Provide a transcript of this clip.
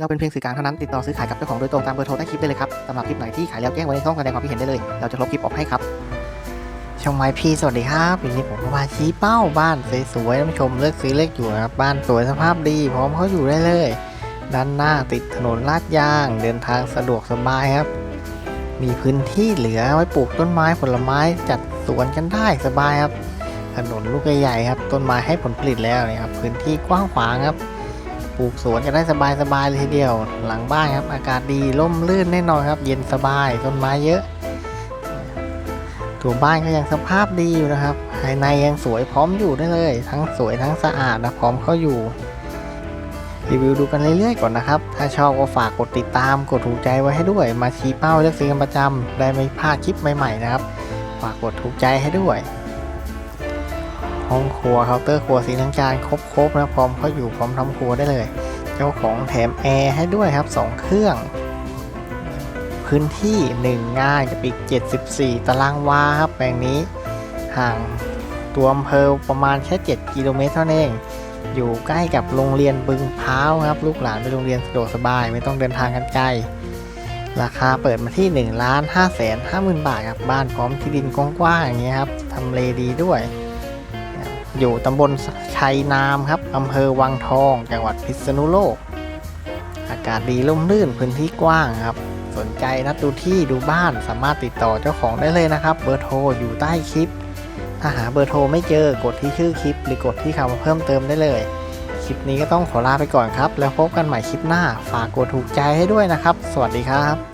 เราเป็นเพียงสื่อกลางเท่านั้นติดต่อซื้อขายกับเจ้าของโดยตรงตามเบอร์โทรใต้คลิปได้เลยครับสำหรับคลิปไหนที่ขายแล้วแจ้งไว้ในช่องแสดงความคิดเห็นได้เลย เราจะลบคลิปออกให้ครับช่องไมพีสวัสดีครับวันนี้ผมมาชี้เป้าบ้านสวยๆท่านผู้ชมเลือกซื้อเลือกอยู่นะครับบ้านสวยสภาพดีพร้อมเขาอยู่ได้เลย ด้านหน้าติดถนนลาดยาง เดินทางสะดวกสบายครับ มีพื้นที่เหลือไว้ปลูกต้นไม้ผลไม้จัดสวนกันได้สบายครับ ถนนลูกใหญ่ครับต้นไม้ให้ผลผลิตแล้วนี่ยครับพื้นที่กว้างขวางครับ ปลูกสวนกันได้สบายๆเลยทีเดียว หลังบ้านครับ อากาศดีร่มรื่นแน่นอนครับ เย็นสบายต้นไม้เยอะตัวบ้านก็ยังสภาพดีอยู่นะครับ ภายในยังสวยพร้อมอยู่ได้เลย ทั้งสวยทั้งสะอาดนะพร้อมเข้าอยู่รีวิวดูกันเรื่อยๆก่อนนะครับ ถ้าชอบก็ฝากกดติดตามกดถูกใจไว้ให้ด้วย มาชี้เป้าเลือกซื้อกันประจำได้ไม่พลาดคลิปใหม่ๆนะครับ ฝากกดถูกใจให้ด้วย ห้องครัวเคาน์เตอร์ครัวสีน้ำจานครบๆนะพร้อมเข้าอยู่พร้อมทำครัวได้เลย เจ้าของแถมแอร์ให้ด้วยครับ 2 เครื่อง พื้นที่ 1 งานกับอีก 74 ตารางวาครับแปลงนี้ ห่างตัวอำเภอประมาณแค่ 7 กิโลเมตรเท่านั้นเอง อยู่ใกล้กับโรงเรียนบึงพร้าวครับ ลูกหลานไปโรงเรียนสะดวกสบาย ไม่ต้องเดินทางกันไกลราคาเปิดมาที่1ล้าน5แสน5หมื่นบาทครับ บ้านพร้อมที่ดินกว้างๆอย่างเงี้ยครับทำเลดีด้วย อยู่ตำบลชัยนามครับอำเภอวังทอง จังหวัดพิษณุโลก อากาศดีร่มรื่นพื้นที่กว้างครับ สนใจนัดดูที่ดูบ้านสามารถติดต่อเจ้าของได้เลยนะครับ เบอร์โทรอยู่ใต้คลิป ถ้าหาเบอร์โทรไม่เจอกดที่ชื่อคลิป หรือกดที่คำว่าเพิ่มเติมได้เลย คลิปนี้ก็ต้องขอลาไปก่อนครับ แล้วพบกันใหม่คลิปหน้า ฝากกดถูกใจให้ด้วยนะครับ สวัสดีครับ